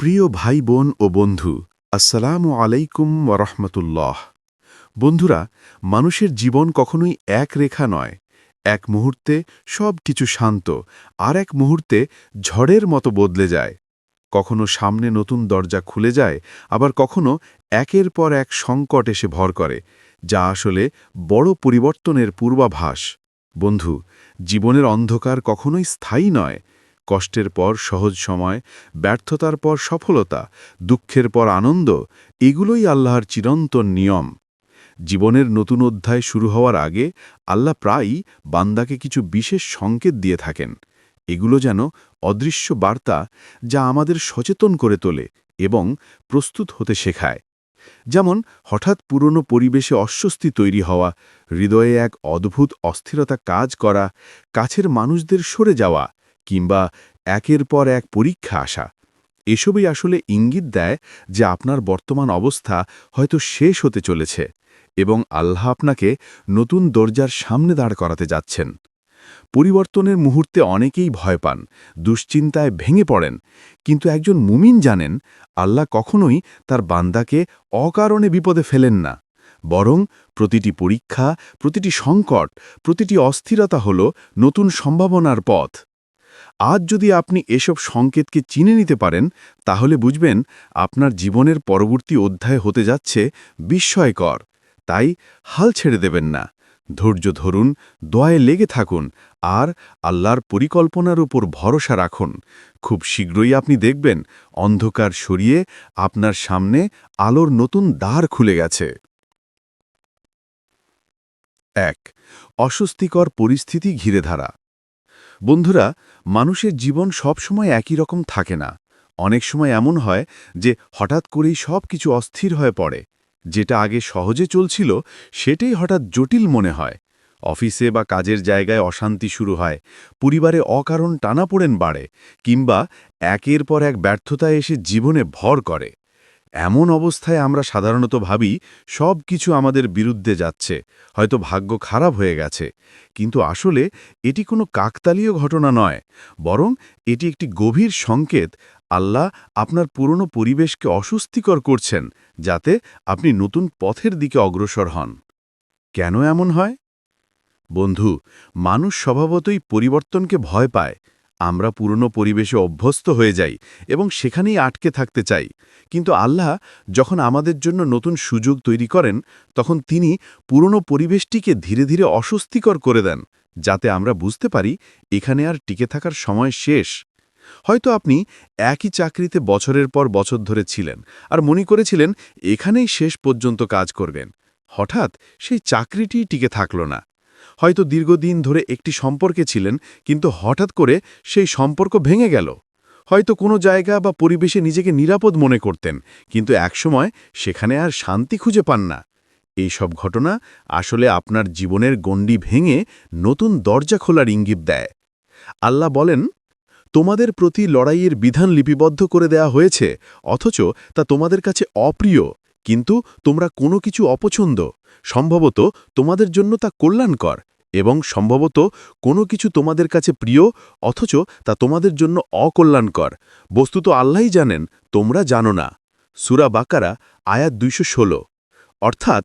প্রিয় ভাই বোন ও বন্ধু, আসসালামু আলাইকুম ওরহমতুল্লাহ। বন্ধুরা, মানুষের জীবন কখনোই এক রেখা নয়। এক মুহূর্তে সব কিছু শান্ত, আর এক মুহূর্তে ঝড়ের মতো বদলে যায়। কখনো সামনে নতুন দরজা খুলে যায়, আবার কখনো একের পর এক সংকট এসে ভর করে, যা আসলে বড় পরিবর্তনের পূর্বাভাস। বন্ধু, জীবনের অন্ধকার কখনোই স্থায়ী নয় কষ্টের পর সহজ সময়, ব্যর্থতার পর সফলতা, দুঃখের পর আনন্দ, এগুলোই আল্লাহর চিরন্তন নিয়ম। জীবনের নতুন অধ্যায় শুরু হওয়ার আগে আল্লাহ প্রায়ই বান্দাকে কিছু বিশেষ সংকেত দিয়ে থাকেন। এগুলো যেন অদৃশ্য বার্তা যা আমাদের সচেতন করে তোলে এবং প্রস্তুত হতে শেখায়। যেমন হঠাৎ পুরনো পরিবেশে অস্বস্তি তৈরি হওয়া, হৃদয়ে এক অদ্ভুত অস্থিরতা কাজ করা, কাছের মানুষদের সরে যাওয়া কিংবা একের পর এক পরীক্ষা আসা। এসবই আসলে ইঙ্গিত দেয় যে আপনার বর্তমান অবস্থা হয়তো শেষ হতে চলেছে এবং আল্লাহ আপনাকে নতুন দরজার সামনে দাঁড় করাতে যাচ্ছেন। পরিবর্তনের মুহূর্তে অনেকেই ভয় পান, দুশ্চিন্তায় ভেঙে পড়েন, কিন্তু একজন মুমিন জানেন আল্লাহ কখনোই তার বান্দাকে অকারণে বিপদে ফেলেন না। বরং প্রতিটি পরীক্ষা, প্রতিটি সংকট, প্রতিটি অস্থিরতা হল নতুন সম্ভাবনার পথ। আজ যদি আপনি এসব সংকেতকে চিনে নিতে পারেন, তাহলে বুঝবেন আপনার জীবনের পরবর্তী অধ্যায় হতে যাচ্ছে বিস্ময়কর। তাই হাল ছেড়ে দেবেন না। ধৈর্য ধরুন দয়ে লেগে থাকুন, আর আল্লাহর পরিকল্পনার উপর ভরসা রাখুন। খুব শীঘ্রই আপনি দেখবেন অন্ধকার সরিয়ে আপনার সামনে আলোর নতুন দ্বার খুলে গেছে। এক, অস্বস্তিকর পরিস্থিতি ঘিরে ধারা। বন্ধুরা, মানুষের জীবন সবসময় একই রকম থাকে না। অনেক সময় এমন হয় যে, হঠাৎ করেই সব কিছু অস্থির হয়ে পড়ে। যেটা আগে সহজে চলছিল, সেটাই হঠাৎ জটিল মনে হয়। অফিসে বা কাজের জায়গায় অশান্তি শুরু হয়, পরিবারে অকারণ টানাপোড়েন বাড়ে, কিংবা একের পর এক ব্যর্থতা এসে জীবনে ভর করে। এমন অবস্থায় আমরা সাধারণত ভাবি, সব কিছু আমাদের বিরুদ্ধে যাচ্ছে, হয়তো ভাগ্য খারাপ হয়ে গেছে। কিন্তু আসলে এটি কোনো কাকতালীয় ঘটনা নয়, বরং এটি একটি গভীর সংকেত, আল্লাহ আপনার পুরনো পরিবেশকে অস্বস্তিকর করছেন, যাতে আপনি নতুন পথের দিকে অগ্রসর হন। কেন এমন হয়? বন্ধু, মানুষ স্বভাবতই পরিবর্তনকে ভয় পায় আমরা পুরনো পরিবেশে অভ্যস্ত হয়ে যাই এবং সেখানেই আটকে থাকতে চাই। কিন্তু আল্লাহ যখন আমাদের জন্য নতুন সুযোগ তৈরি করেন, তখন তিনি পুরনো পরিবেশটিকে ধীরে ধীরে অস্বস্তিকর করে দেন, যাতে আমরা বুঝতে পারি এখানে আর টিকে থাকার সময় শেষ। হয়তো আপনি একই চাকরিতে বছরের পর বছর ধরে ছিলেন আর মনে করেছিলেন, এখানেই শেষ পর্যন্ত কাজ করবেন। হঠাৎ সেই চাকরিটি টিকে থাকল না। হয়তো দীর্ঘদিন ধরে একটি সম্পর্কে ছিলেন, কিন্তু হঠাৎ করে সেই সম্পর্ক ভেঙে গেল। হয়তো কোনো জায়গা বা পরিবেশে নিজেকে নিরাপদ মনে করতেন, কিন্তু একসময় সেখানে আর শান্তি খুঁজে পান না। এই সব ঘটনা আসলে আপনার জীবনের গণ্ডি ভেঙে নতুন দরজা খোলার ইঙ্গিত দেয়। আল্লাহ বলেন, তোমাদের প্রতি লড়াইয়ের বিধান লিপিবদ্ধ করে দেয়া হয়েছে, অথচ তা তোমাদের কাছে অপ্রিয়। কিন্তু তোমরা কোনো কিছু অপছন্দ। সম্ভবত তোমাদের জন্য তা কল্যাণকর এবং সম্ভবত কোনো কিছু তোমাদের কাছে প্রিয়, অথচ তা তোমাদের জন্য অকল্যাণকর। বস্তুত আল্লাহই জানেন, তোমরা জানো না। সুরা বাকারা, আয়াত দুইশো ষোলো। অর্থাৎ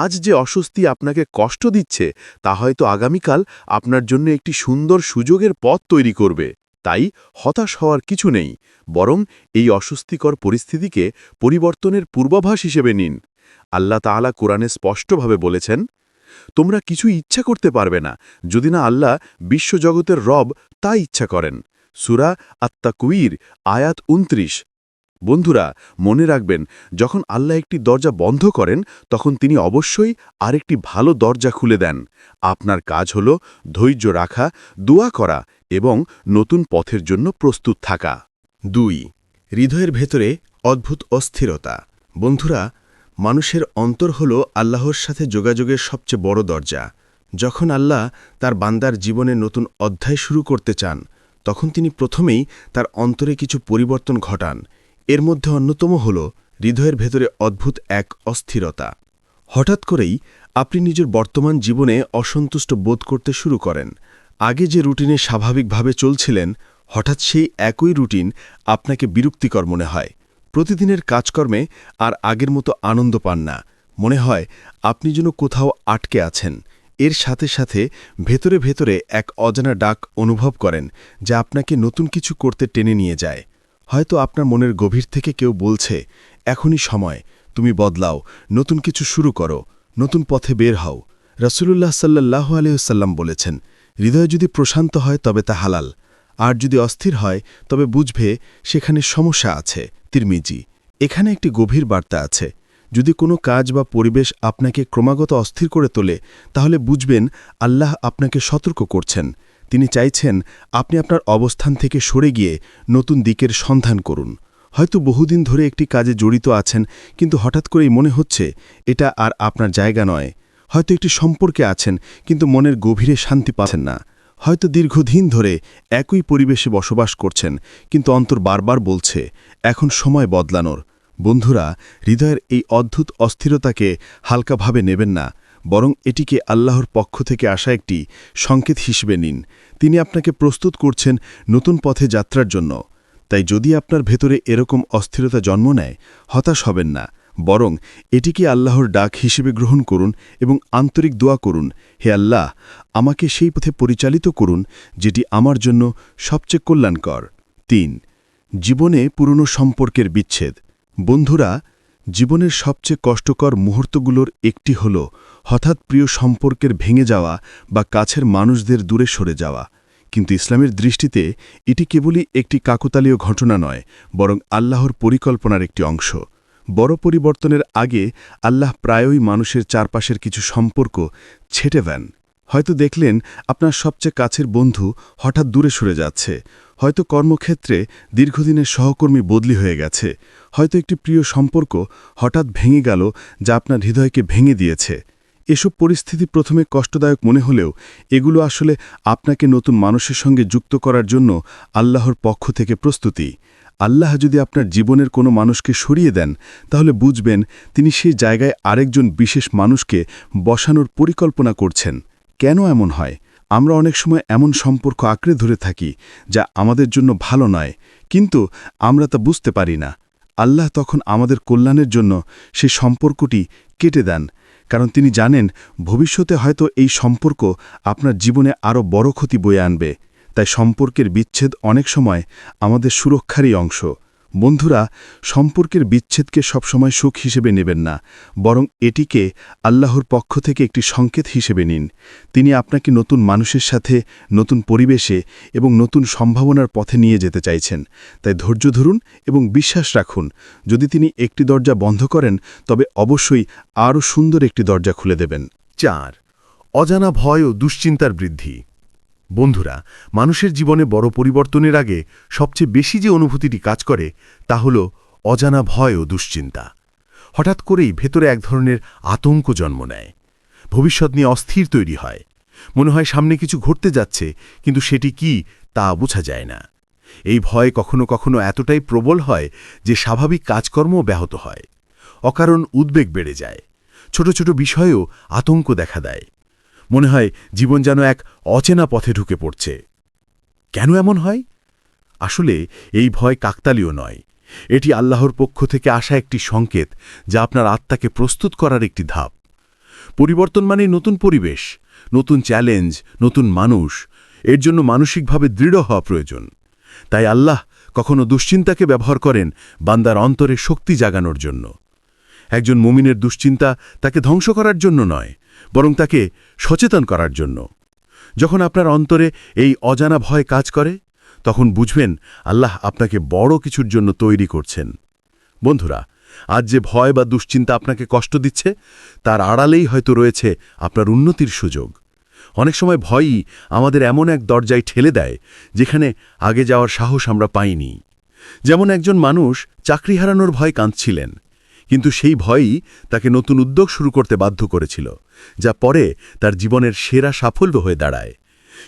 আজ যে অস্বস্তি আপনাকে কষ্ট দিচ্ছে, তা হয়তো আগামীকাল আপনার জন্য একটি সুন্দর সুযোগের পথ তৈরি করবে। তাই হতাশ হওয়ার কিছু নেই, বরং এই অস্বস্তিকর পরিস্থিতিকে পরিবর্তনের পূর্বাভাস হিসেবে নিন। আল্লাহ তাআলা কোরআনে স্পষ্টভাবে বলেছেন, তোমরা কিছু ইচ্ছা করতে পারবে না, যদি না আল্লাহ বিশ্বজগতের রব তা ইচ্ছা করেন। সুরা আত্মাকুইর আয়াত উনত্রিশ বন্ধুরা, মনে রাখবেন, যখন আল্লাহ একটি দরজা বন্ধ করেন, তখন তিনি অবশ্যই আরেকটি ভালো দরজা খুলে দেন। আপনার কাজ হল ধৈর্য রাখা, দোয়া করা এবং নতুন পথের জন্য প্রস্তুত থাকা। দুই, হৃদয়ের ভেতরে অদ্ভুত অস্থিরতা। বন্ধুরা, মানুষের অন্তর হল আল্লাহর সাথে যোগাযোগের সবচেয়ে বড় দরজা। যখন আল্লাহ তার বান্দার জীবনে নতুন অধ্যায় শুরু করতে চান, তখন তিনি প্রথমেই তার অন্তরে কিছু পরিবর্তন ঘটান। এর মধ্যে অন্যতম হল হৃদয়ের ভেতরে অদ্ভুত এক অস্থিরতা। হঠাৎ করেই আপনি নিজের বর্তমান জীবনে অসন্তুষ্ট বোধ করতে শুরু করেন। আগে যে রুটিনে স্বাভাবিকভাবে চলছিলেন, হঠাৎ সেই একই রুটিন আপনাকে বিরক্তিকর মনে হয়। প্রতিদিনের কাজকর্মে আর আগের মতো আনন্দ পান না। মনে হয় আপনি যেন কোথাও আটকে আছেন। এর সাথে সাথে ভেতরে ভেতরে এক অজানা ডাক অনুভব করেন, যা আপনাকে নতুন কিছু করতে টেনে নিয়ে যায়। হয়তো আপনার মনের গভীর থেকে কেউ বলছে, এখনই সময়, তুমি বদলাও, নতুন কিছু শুরু করো, নতুন পথে বের হও। রসুলুল্লাহ সাল্লাহ আলহ্লাম বলেছেন, হৃদয় যদি প্রশান্ত হয় তবে তা হালাল, আর যদি অস্থির হয় তবে বুঝবে সেখানে সমস্যা আছে। তিরমিজি। এখানে একটি গভীর বার্তা আছে, যদি কোনো কাজ বা পরিবেশ আপনাকে ক্রমাগত অস্থির করে তোলে, তাহলে বুঝবেন আল্লাহ আপনাকে সতর্ক করছেন। তিনি চাইছেন আপনি আপনার অবস্থান থেকে সরে গিয়ে নতুন দিকের সন্ধান করুন। হয়তো বহুদিন ধরে একটি কাজে জড়িত আছেন, কিন্তু হঠাৎ করেই মনে হচ্ছে এটা আর আপনার জায়গা নয়। হয়তো একটি সম্পর্কে আছেন, কিন্তু মনের গভীরে শান্তি পাচ্ছেন না। হয়তো দীর্ঘদিন ধরে একই পরিবেশে বসবাস করছেন, কিন্তু অন্তর বারবার বলছে, এখন সময় বদলানোর। বন্ধুরা, হৃদয়ের এই অদ্ভুত অস্থিরতাকে হালকাভাবে নেবেন না। বরং এটিকে আল্লাহর পক্ষ থেকে আসা একটি সংকেত হিসেবে নিন। তিনি আপনাকে প্রস্তুত করছেন নতুন পথে যাত্রার জন্য। তাই যদি আপনার ভেতরে এরকম অস্থিরতা জন্ম নেয়, হতাশ হবেন না। বরং এটিকে আল্লাহর ডাক হিসেবে গ্রহণ করুন এবং আন্তরিক দোয়া করুন, হে আল্লাহ, আমাকে সেই পথে পরিচালিত করুন, যেটি আমার জন্য সবচেয়ে কল্যাণকর। তিন, জীবনে পুরনো সম্পর্কের বিচ্ছেদ। বন্ধুরা জীবনের সবচেয়ে কষ্টকর মুহূর্তগুলোর একটি হল হঠাৎ প্রিয় সম্পর্কের ভেঙে যাওয়া বা কাছের মানুষদের দূরে সরে যাওয়া। কিন্তু ইসলামের দৃষ্টিতে এটি কেবলই একটি কাকতালীয় ঘটনা নয়, বরং আল্লাহর পরিকল্পনার একটি অংশ। বড় পরিবর্তনের আগে আল্লাহ প্রায়ই মানুষের চারপাশের কিছু সম্পর্ক ছেটে দেন। হয়তো দেখলেন আপনার সবচেয়ে কাছের বন্ধু হঠাৎ দূরে সরে যাচ্ছে। হয়তো কর্মক্ষেত্রে দীর্ঘদিনের সহকর্মী বদলি হয়ে গেছে। হয়তো একটি প্রিয় সম্পর্ক হঠাৎ ভেঙে গেল যা আপনার হৃদয়কে ভেঙে দিয়েছে। এসব পরিস্থিতি প্রথমে কষ্টদায়ক মনে হলেও এগুলো আসলে আপনাকে নতুন মানুষের সঙ্গে যুক্ত করার জন্য আল্লাহর পক্ষ থেকে প্রস্তুতি। আল্লাহ যদি আপনার জীবনের কোনো মানুষকে সরিয়ে দেন, তাহলে বুঝবেন তিনি সেই জায়গায় আরেকজন বিশেষ মানুষকে বসানোর পরিকল্পনা করছেন। কেন এমন হয়? আমরা অনেক সময় এমন সম্পর্ক আঁকড়ে ধরে থাকি, যা আমাদের জন্য ভালো নয়, কিন্তু আমরা তা বুঝতে পারি না। আল্লাহ তখন আমাদের কল্যাণের জন্য সেই সম্পর্কটি কেটে দেন, কারণ তিনি জানেন ভবিষ্যতে হয়তো এই সম্পর্ক আপনার জীবনে আরও বড় ক্ষতি বয়ে আনবে। তাই সম্পর্কের বিচ্ছেদ অনেক সময় আমাদের সুরক্ষারই অংশ। বন্ধুরা, সম্পর্কের বিচ্ছেদকে সবসময় সুখ হিসেবে নেবেন না, বরং এটিকে আল্লাহর পক্ষ থেকে একটি সংকেত হিসেবে নিন। তিনি আপনাকে নতুন মানুষের সাথে, নতুন পরিবেশে এবং নতুন সম্ভাবনার পথে নিয়ে যেতে চাইছেন। তাই ধৈর্য ধরুন এবং বিশ্বাস রাখুন, যদি তিনি একটি দরজা বন্ধ করেন, তবে অবশ্যই আরও সুন্দর একটি দরজা খুলে দেবেন। চার, অজানা ভয় ও দুশ্চিন্তার বৃদ্ধি। বন্ধুরা, মানুষের জীবনে বড় পরিবর্তনের আগে সবচেয়ে বেশি যে অনুভূতিটি কাজ করে, তা হল অজানা ভয় ও দুশ্চিন্তা। হঠাৎ করেই ভেতরে এক ধরনের আতঙ্ক জন্ম নেয়। ভবিষ্যৎ নিয়ে অস্থির তৈরি হয়। মনে হয় সামনে কিছু ঘটতে যাচ্ছে, কিন্তু সেটি কি তা বোঝা যায় না। এই ভয় কখনো কখনো এতটাই প্রবল হয় যে স্বাভাবিক কাজকর্মও ব্যাহত হয়। অকারণ উদ্বেগ বেড়ে যায়। ছোট ছোট বিষয়েও আতঙ্ক দেখা দেয়। মনে হয় জীবন যেন এক অচেনা পথে ঢুকে পড়ছে। কেন এমন হয়? আসলে এই ভয় কাকতালীয় নয়। এটি আল্লাহর পক্ষ থেকে আসা একটি সংকেত যা আপনার আত্মাকে প্রস্তুত করার একটি ধাপ। পরিবর্তন মানে নতুন পরিবেশ, নতুন চ্যালেঞ্জ, নতুন মানুষ। এর জন্য মানসিকভাবে দৃঢ় হওয়া প্রয়োজন। তাই আল্লাহ কখনো দুশ্চিন্তাকে ব্যবহার করেন বান্দার অন্তরে শক্তি জাগানোর জন্য। একজন মুমিনের দুশ্চিন্তা তাকে ধ্বংস করার জন্য নয় বরং তাকে সচেতন করার জন্য। যখন আপনার অন্তরে এই অজানা ভয় কাজ করে, তখন বুঝবেন আল্লাহ আপনাকে বড় কিছুর জন্য তৈরি করছেন। বন্ধুরা, আজ যে ভয় বা দুশ্চিন্তা আপনাকে কষ্ট দিচ্ছে, তার আড়ালেই হয়তো রয়েছে আপনার উন্নতির সুযোগ। অনেক সময় ভয়ই আমাদের এমন এক দরজায় ঠেলে দেয়, যেখানে আগে যাওয়ার সাহস আমরা পাইনি। যেমন একজন মানুষ চাকরি হারানোর ভয় কাঁদছিলেন কিন্তু সেই ভয়ই তাকে নতুন উদ্যোগ শুরু করতে বাধ্য করেছিল, যা পরে তার জীবনের সেরা সাফল্য হয়ে দাঁড়ায়।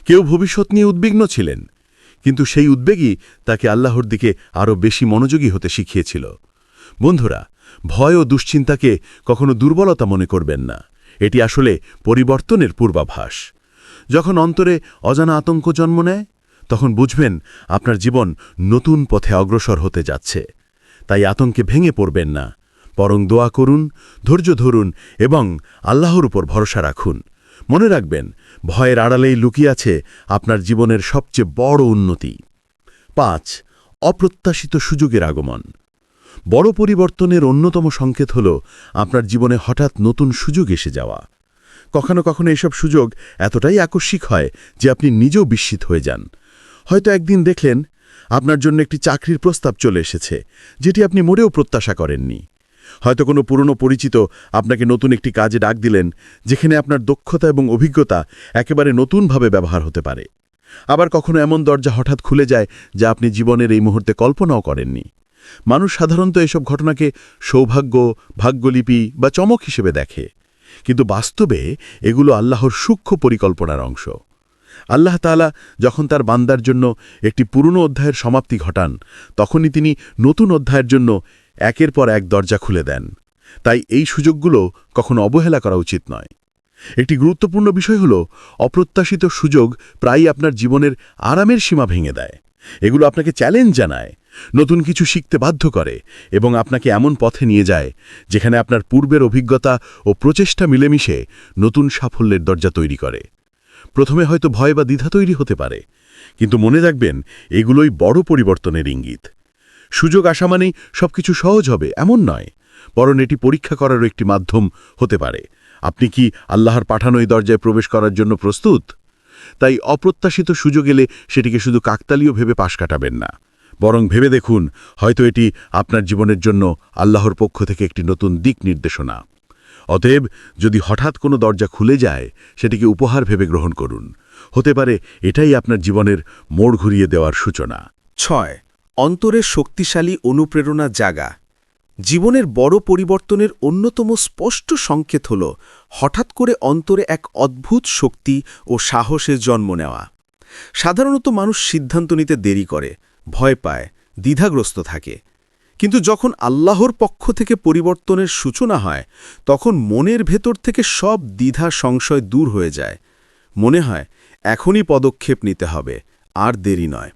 কেউ ভবিষ্যৎ নিয়ে উদ্বিগ্ন ছিলেন, কিন্তু সেই উদ্বেগই তাকে আল্লাহর দিকে আরও বেশি মনোযোগী হতে শিখিয়েছিল। বন্ধুরা, ভয় ও দুশ্চিন্তাকে কখনো দুর্বলতা মনে করবেন না, এটি আসলে পরিবর্তনের পূর্বাভাস। যখন অন্তরে অজানা আতঙ্ক জন্ম নেয়, তখন বুঝবেন আপনার জীবন নতুন পথে অগ্রসর হতে যাচ্ছে, তাই আতঙ্কে ভেঙে পড়বেন না। বরং দোয়া করুন, ধৈর্য ধরুন এবং আল্লাহর উপর ভরসা রাখুন। মনে রাখবেন, ভয়ের আড়ালেই লুকিয়ে আছে আপনার জীবনের সবচেয়ে বড় উন্নতি। পাঁচ, অপ্রত্যাশিত সুযোগের আগমন। বড় পরিবর্তনের অন্যতম সংকেত হল আপনার জীবনে হঠাৎ নতুন সুযোগ এসে যাওয়া। কখনো কখনো এসব সুযোগ এতটাই আকস্মিক হয় যে আপনি নিজেও বিস্মিত হয়ে যান। হয়তো একদিন দেখলেন, আপনার জন্য একটি চাকরির প্রস্তাব চলে এসেছে, যেটি আপনি মোটেও প্রত্যাশা করেননি। হয়তো কোনো পুরনো পরিচিত আপনাকে নতুন একটি কাজে ডাক দিলেন, যেখানে আপনার দক্ষতা এবং অভিজ্ঞতা একেবারে নতুনভাবে ব্যবহার হতে পারে। আবার কখনো এমন দরজা হঠাৎ খুলে যায় যা আপনি জীবনের এই মুহূর্তে কল্পনাও করেননি। মানুষ সাধারণত এসব ঘটনাকে সৌভাগ্য, ভাগ্যলিপি বা চমক হিসেবে দেখে। কিন্তু বাস্তবে এগুলো আল্লাহর সূক্ষ্ম পরিকল্পনার অংশ। আল্লাহ তাআলা যখন তার বান্দার জন্য একটি পুরনো অধ্যায়ের সমাপ্তি ঘটান, তখনই তিনি নতুন অধ্যায়ের জন্য একের পর এক দরজা খুলে দেন। তাই এই সুযোগগুলো কখনো অবহেলা করা উচিত নয়। একটি গুরুত্বপূর্ণ বিষয় হল, অপ্রত্যাশিত সুযোগ প্রায়ই আপনার জীবনের আরামের সীমা ভেঙে দেয়। এগুলো আপনাকে চ্যালেঞ্জ জানায়, নতুন কিছু শিখতে বাধ্য করে এবং আপনাকে এমন পথে নিয়ে যায় যেখানে আপনার পূর্বের অভিজ্ঞতা ও প্রচেষ্টা মিলেমিশে নতুন সাফল্যের দরজা তৈরি করে। প্রথমে হয়তো ভয় বা দ্বিধা তৈরি হতে পারে, কিন্তু মনে রাখবেন, এগুলোই বড় পরিবর্তনের ইঙ্গিত। সুযোগ আসা মানেই সবকিছু সহজ হবে, এমন নয়। বরং এটি পরীক্ষা করারও একটি মাধ্যম হতে পারে। আপনি কি আল্লাহর পাঠানো এই দরজায় প্রবেশ করার জন্য প্রস্তুত? তাই অপ্রত্যাশিত সুযোগ এলে সেটিকে শুধু কাকতালীয় ভেবে পাশ কাটাবেন না। বরং ভেবে দেখুন, হয়তো এটি আপনার জীবনের জন্য আল্লাহর পক্ষ থেকে একটি নতুন দিক নির্দেশনা। অতএব, যদি হঠাৎ কোনো দরজা খুলে যায়, সেটিকে উপহার ভেবে গ্রহণ করুন। হতে পারে এটাই আপনার জীবনের মোড় ঘুরিয়ে দেওয়ার সূচনা। ছয় অন্তরের শক্তিশালী অনুপ্রেরণা জাগা। জীবনের বড় পরিবর্তনের অন্যতম স্পষ্ট সংকেত হল হঠাৎ করে অন্তরে এক অদ্ভুত শক্তি ও সাহসের জন্ম নেওয়া। সাধারণত মানুষ সিদ্ধান্ত নিতে দেরি করে, ভয় পায়, দ্বিধাগ্রস্ত থাকে। কিন্তু যখন আল্লাহর পক্ষ থেকে পরিবর্তনের সূচনা হয়, তখন মনের ভেতর থেকে সব দ্বিধা সংশয় দূর হয়ে যায়। মনে হয়, এখনই পদক্ষেপ নিতে হবে, আর দেরি নয়।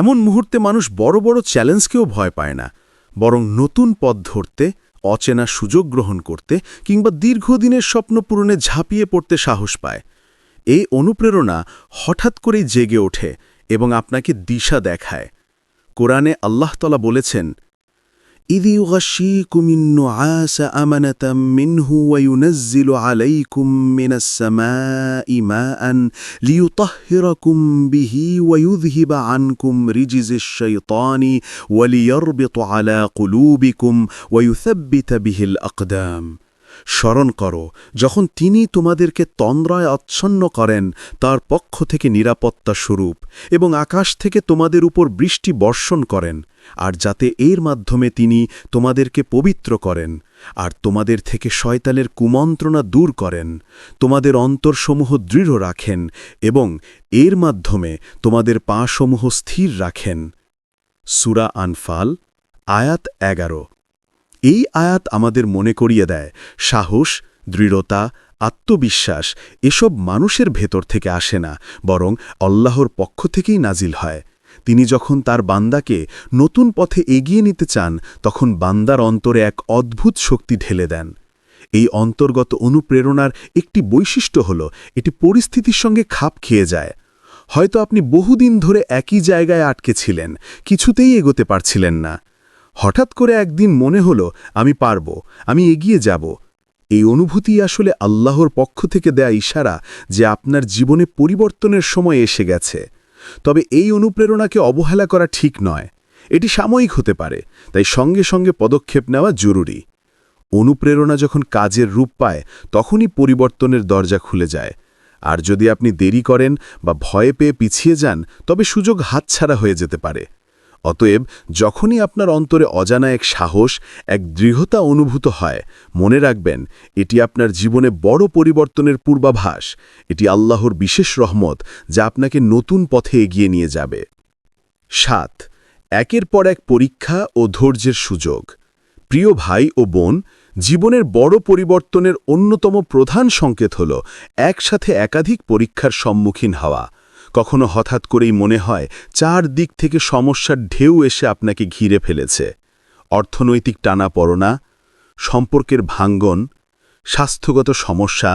এমন মুহূর্তে মানুষ বড় বড় চ্যালেঞ্জকেও ভয় পায় না, বরং নতুন পথ ধরতে, অচেনা সুযোগ গ্রহণ করতে কিংবা দীর্ঘদিনের স্বপ্ন পূরণে ঝাঁপিয়ে পড়তে সাহস পায়। এই অনুপ্রেরণা হঠাৎ করেই জেগে ওঠে এবং আপনাকে দিশা দেখায়। কোরআনে আল্লাহতলা বলেছেন إذ يغشيكم النعاس أمنة منه وينزل عليكم من السماء ماء ليطهركم به ويذهب عنكم رجز الشيطان وليربط على قلوبكم ويثبت به الأقدام. স্মরণ করো, যখন তিনি তোমাদেরকে তন্দ্রায় আচ্ছন্ন করেন, তার পক্ষ থেকে নিরাপত্তা স্বরূপ এবং আকাশ থেকে তোমাদের উপর বৃষ্টি বর্ষণ করেন, আর যাতে এর মাধ্যমে তিনি তোমাদেরকে পবিত্র করেন, আর তোমাদের থেকে শয়তানের কুমন্ত্রণা দূর করেন, তোমাদের অন্তরসমূহ দৃঢ় রাখেন এবং এর মাধ্যমে তোমাদের পাসমূহ স্থির রাখেন। সুরা আনফাল, আয়াত এগারো। এই আয়াত আমাদের মনে করিয়ে দেয়, সাহস, দৃঢ়তা, আত্মবিশ্বাস এসব মানুষের ভেতর থেকে আসে না, বরং আল্লাহর পক্ষ থেকেই নাজিল হয়। তিনি যখন তার বান্দাকে নতুন পথে এগিয়ে নিতে চান, তখন বান্দার অন্তরে এক অদ্ভুত শক্তি ঢেলে দেন। এই অন্তর্গত অনুপ্রেরণার একটি বৈশিষ্ট্য হল, এটি পরিস্থিতির সঙ্গে খাপ খেয়ে যায়। হয়তো আপনি বহুদিন ধরে একই জায়গায় আটকে ছিলেন, কিছুতেই এগোতে পারছিলেন না। হঠাৎ করে একদিন মনে হল, আমি পারব, আমি এগিয়ে যাব। এই অনুভূতি আসলে আল্লাহর পক্ষ থেকে দেয়া ইশারা যে আপনার জীবনে পরিবর্তনের সময় এসে গেছে। তবে এই অনুপ্রেরণাকে অবহেলা করা ঠিক নয়। এটি সাময়িক হতে পারে, তাই সঙ্গে সঙ্গে পদক্ষেপ নেওয়া জরুরি। অনুপ্রেরণা যখন কাজের রূপ পায়, তখনই পরিবর্তনের দরজা খুলে যায়। আর যদি আপনি দেরি করেন বা ভয়ে পেয়ে পিছিয়ে যান, তবে সুযোগ হাতছাড়া হয়ে যেতে পারে। অতএব যখনই আপনার অন্তরে অজানা এক সাহস, এক দৃঢ়তা অনুভূত হয়, মনে রাখবেন, এটি আপনার জীবনে বড় পরিবর্তনের পূর্বাভাস। এটি আল্লাহর বিশেষ রহমত, যা আপনাকে নতুন পথে এগিয়ে নিয়ে যাবে। সাত, একের পর এক পরীক্ষা ও ধৈর্যের সুযোগ। প্রিয় ভাই ও বোন, জীবনের বড় পরিবর্তনের অন্যতম প্রধান সংকেত হল, একসাথে একাধিক পরীক্ষার সম্মুখীন হওয়া। কখনো হঠাৎ করেই মনে হয় চার দিক থেকে সমস্যার ঢেউ এসে আপনাকে ঘিরে ফেলেছে। অর্থনৈতিক টানাপড়না, সম্পর্কের ভাঙ্গন, স্বাস্থ্যগত সমস্যা,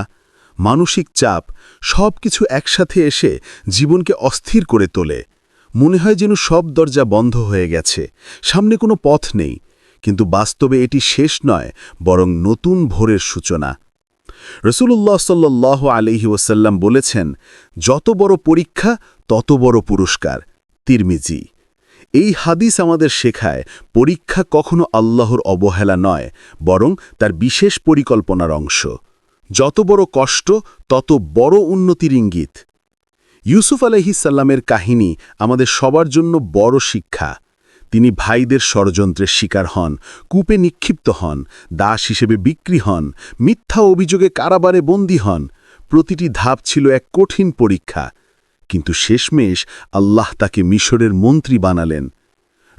মানসিক চাপ সব কিছু একসাথে এসে জীবনকে অস্থির করে তোলে। মনে হয় যেন সব দরজা বন্ধ হয়ে গেছে, সামনে কোনো পথ নেই, কিন্তু বাস্তবে এটি শেষ নয়, বরং নতুন ভোরের সূচনা। রসুল্লাহ সাল্লাহ আলহি ওসাল্লাম বলেছেন, যত বড় পরীক্ষা, তত বড় পুরস্কার। তিরমিজি, এই হাদিস আমাদের শেখায় পরীক্ষা কখনো আল্লাহর অবহেলা নয়, বরং তার বিশেষ পরিকল্পনার অংশ। যত বড় কষ্ট, তত বড় উন্নতির ইঙ্গিত। ইউসুফ আলহিসাল্লামের কাহিনী আমাদের সবার জন্য বড় শিক্ষা। তিনি ভাইদের ষড়যন্ত্রের শিকার হন, কূপে নিক্ষিপ্ত হন, দাস হিসেবে বিক্রি হন, মিথ্যা অভিযোগে কারাবারে বন্দী হন। প্রতিটি ধাপ ছিল এক কঠিন পরীক্ষা। কিন্তু শেষমেশ আল্লাহ তাকে মিশরের মন্ত্রী বানালেন।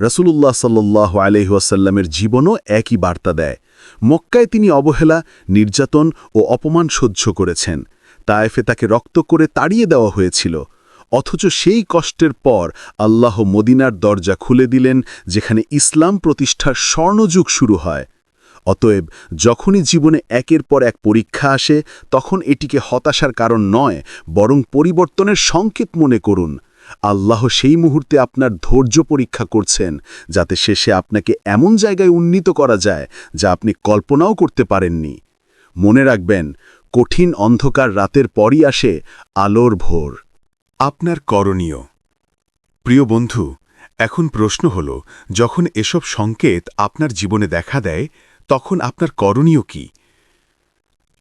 রসুল্লাহ সাল্লাহ আলহাসাল্লামের জীবনও একই বার্তা দেয়। মক্কায় তিনি অবহেলা, নির্যাতন ও অপমান সহ্য করেছেন। তায়েফে তাকে রক্ত করে তাড়িয়ে দেওয়া হয়েছিল। অথচ সেই কষ্টের পর আল্লাহ মদিনার দরজা খুলে দিলেন, যেখানে ইসলাম প্রতিষ্ঠার স্বর্ণযুগ শুরু হয়। অতএব যখনই জীবনে একের পর এক পরীক্ষা আসে, তখন এটিকে হতাশার কারণ নয়, বরং পরিবর্তনের সংকেত মনে করুন। আল্লাহ সেই মুহূর্তে আপনার ধৈর্য পরীক্ষা করছেন, যাতে শেষে আপনাকে এমন জায়গায় উন্নীত করা যায়, যা আপনি কল্পনাও করতে পারেননি। মনে রাখবেন, কঠিন অন্ধকার রাতের পরই আসে আলোর ভোর। আপনার করণীয়। প্রিয় বন্ধু, এখন প্রশ্ন হল, যখন এসব সংকেত আপনার জীবনে দেখা দেয়, তখন আপনার করণীয় কি?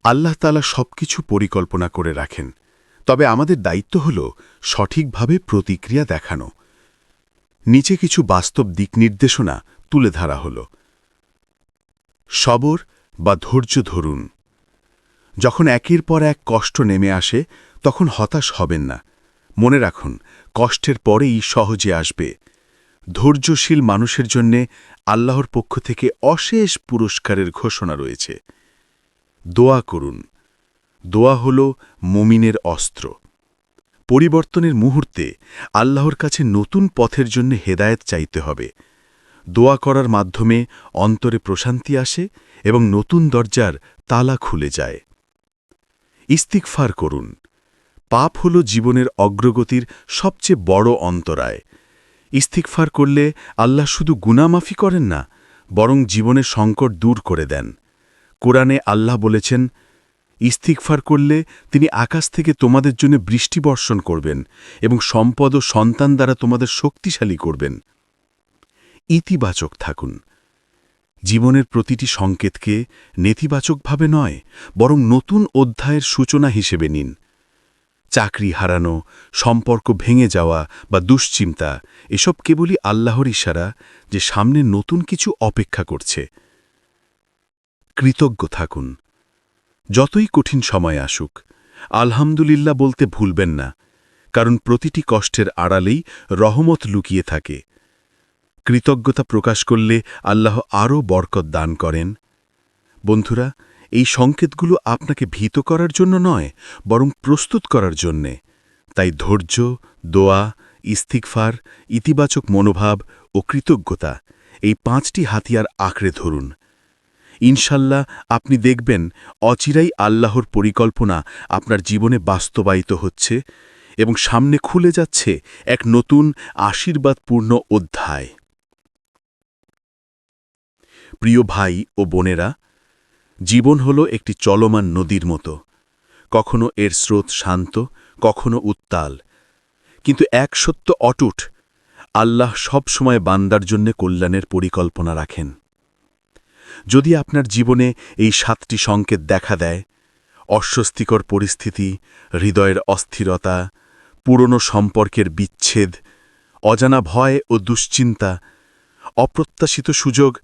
আল্লাহ তালা সব কিছু পরিকল্পনা করে রাখেন। তবে আমাদের দায়িত্ব হল সঠিকভাবে প্রতিক্রিয়া দেখানো। নিচে কিছু বাস্তব দিক নির্দেশনা তুলে ধরা হল। সবর বা ধৈর্য ধরুন। যখন একের পর এক কষ্ট নেমে আসে, তখন হতাশ হবেন না। মনে রাখুন, কষ্টের পরেই সহজে আসবে। ধৈর্যশীল মানুষের জন্যে আল্লাহর পক্ষ থেকে অশেষ পুরস্কারের ঘোষণা রয়েছে। দোয়া করুন। দোয়া হল মুমিনের অস্ত্র। পরিবর্তনের মুহূর্তে আল্লাহর কাছে নতুন পথের জন্য হেদায়েত চাইতে হবে। দোয়া করার মাধ্যমে অন্তরে প্রশান্তি আসে এবং নতুন দরজার তালা খুলে যায়। ইস্তিকফার করুন। পাপ হল জীবনের অগ্রগতির সবচেয়ে বড় অন্তরায়। ইস্তিকফার করলে আল্লাহ শুধু গুনামাফি করেন না, বরং জীবনের সংকট দূর করে দেন। কোরআনে আল্লাহ বলেছেন ইস্তিকফার করলে তিনি আকাশ থেকে তোমাদের জন্য বৃষ্টি বর্ষণ করবেন এবং সম্পদ ও সন্তান দ্বারা তোমাদের শক্তিশালী করবেন। ইতিবাচক থাকুন। জীবনের প্রতিটি সংকেতকে নেতিবাচকভাবে নয়, বরং নতুন অধ্যায়ের সূচনা হিসেবে নিন। চাকরি হারানো, সম্পর্ক ভেঙে যাওয়া বা দুশ্চিন্তা, এসব কেবলই আল্লাহর ইশারা যে সামনে নতুন কিছু অপেক্ষা করছে। কৃতজ্ঞ থাকুন। যতই কঠিন সময় আসুক, আলহামদুলিল্লাহ বলতে ভুলবেন না, কারণ প্রতিটি কষ্টের আড়ালেই রহমত লুকিয়ে থাকে। কৃতজ্ঞতা প্রকাশ করলে আল্লাহ আরও বরকত দান করেন। বন্ধুরা এই সংকেতগুলো আপনাকে ভীত করার জন্য নয়, বরং প্রস্তুত করার জন্যে। তাই ধৈর্য, দোয়া ইস্তিকফার ইতিবাচক মনোভাব ও কৃতজ্ঞতা এই পাঁচটি হাতিয়ার আঁকড়ে ধরুন। ইনশাল্লাহ আপনি দেখবেন অচিরাই আল্লাহর পরিকল্পনা আপনার জীবনে বাস্তবায়িত হচ্ছে এবং সামনে খুলে যাচ্ছে এক নতুন আশীর্বাদপূর্ণ অধ্যায়। প্রিয় ভাই ও বোনেরা জীবন হল একটি চলমান নদীর মতো। কখনো এর স্রোত শান্ত, কখনো উত্তাল। কিন্তু এক সত্য অটুট, আল্লাহ সব সময় বান্দার জন্য কল্যাণের পরিকল্পনা রাখেন। যদি আপনার জীবনে এই সাতটি সংকেত দেখা দেয়, অস্বস্তিকর পরিস্থিতি, হৃদয়ের অস্থিরতা, পুরনো সম্পর্কের বিচ্ছেদ, অজানা ভয় ও দুশ্চিন্তা, অপ্রত্যাশিত সুযোগ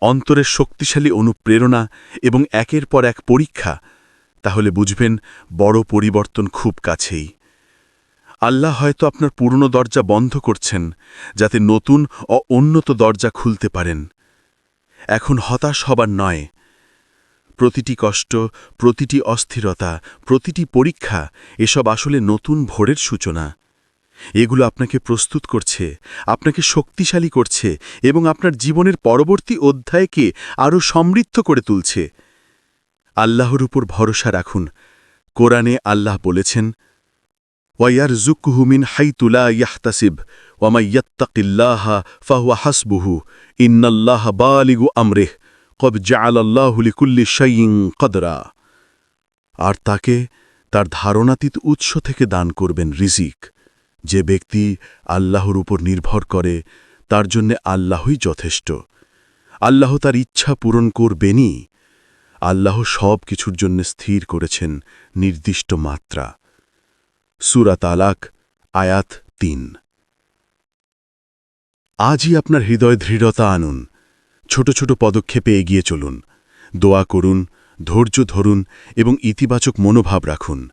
অন্তরের শক্তিশালী অনুপ্রেরণা এবং একের পর এক পরীক্ষা, তাহলে বুঝবেন বড় পরিবর্তন খুব কাছেই। আল্লাহ হয়তো আপনার পুরনো দরজা বন্ধ করছেন, যাতে নতুন ও উন্নত দরজা খুলতে পারেন। এখন হতাশ হবার নয়। প্রতিটি কষ্ট, প্রতিটি অস্থিরতা, প্রতিটি পরীক্ষা, এসব আসলে নতুন ভোরের সূচনা। এগুলো আপনাকে প্রস্তুত করছে, আপনাকে শক্তিশালী করছে এবং আপনার জীবনের পরবর্তী অধ্যায়কে আরও সমৃদ্ধ করে তুলছে। আল্লাহর উপর ভরসা রাখুন। কোরআনে আল্লাহ বলেছেন ওয়াইয়ার জুকুহুমিন হাইতুলা ইয়াহতাসিব ওয়ামাইয়াত্তাকিল্লাহ ফাহুয়া হাসবুহু, ইন্নাল্লাহ বালিগু আমরেহ কব জাআলাল্লাহুলিকুল্লি শাইইং কদরা। আর তাকে তার ধারণাতীত উৎস থেকে দান করবেন রিজিক। যে ব্যক্তি আল্লাহর উপর নির্ভর করে, তার জন্যে আল্লাহই যথেষ্ট। আল্লাহ তার ইচ্ছা পূরণ করবেনই। আল্লাহ সব কিছুর জন্য স্থির করেছেন নির্দিষ্ট মাত্রা। সুরা তালাক, আয়াত তিন। আজই আপনার হৃদয় দৃঢ়তা আনুন। ছোট ছোট পদক্ষেপে এগিয়ে চলুন। দোয়া করুন, ধৈর্য ধরুন এবং ইতিবাচক মনোভাব রাখুন।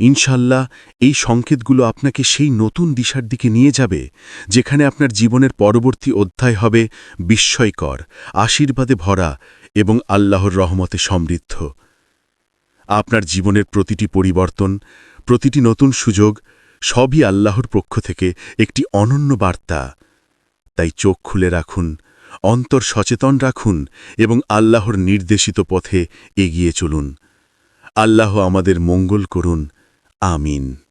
ইনশাল্লাহ এই সংকেতগুলো আপনাকে সেই নতুন দিশার দিকে নিয়ে যাবে, যেখানে আপনার জীবনের পরবর্তী অধ্যায় হবে বিস্ময়কর, আশীর্বাদে ভরা এবং আল্লাহর রহমতে সমৃদ্ধ। আপনার জীবনের প্রতিটি পরিবর্তন, প্রতিটি নতুন সুযোগ সবই আল্লাহর পক্ষ থেকে একটি অনন্য বার্তা। তাই চোখ খুলে রাখুন, অন্তর সচেতন রাখুন এবং আল্লাহর নির্দেশিত পথে এগিয়ে চলুন। আল্লাহ আমাদের মঙ্গল করুন Amin.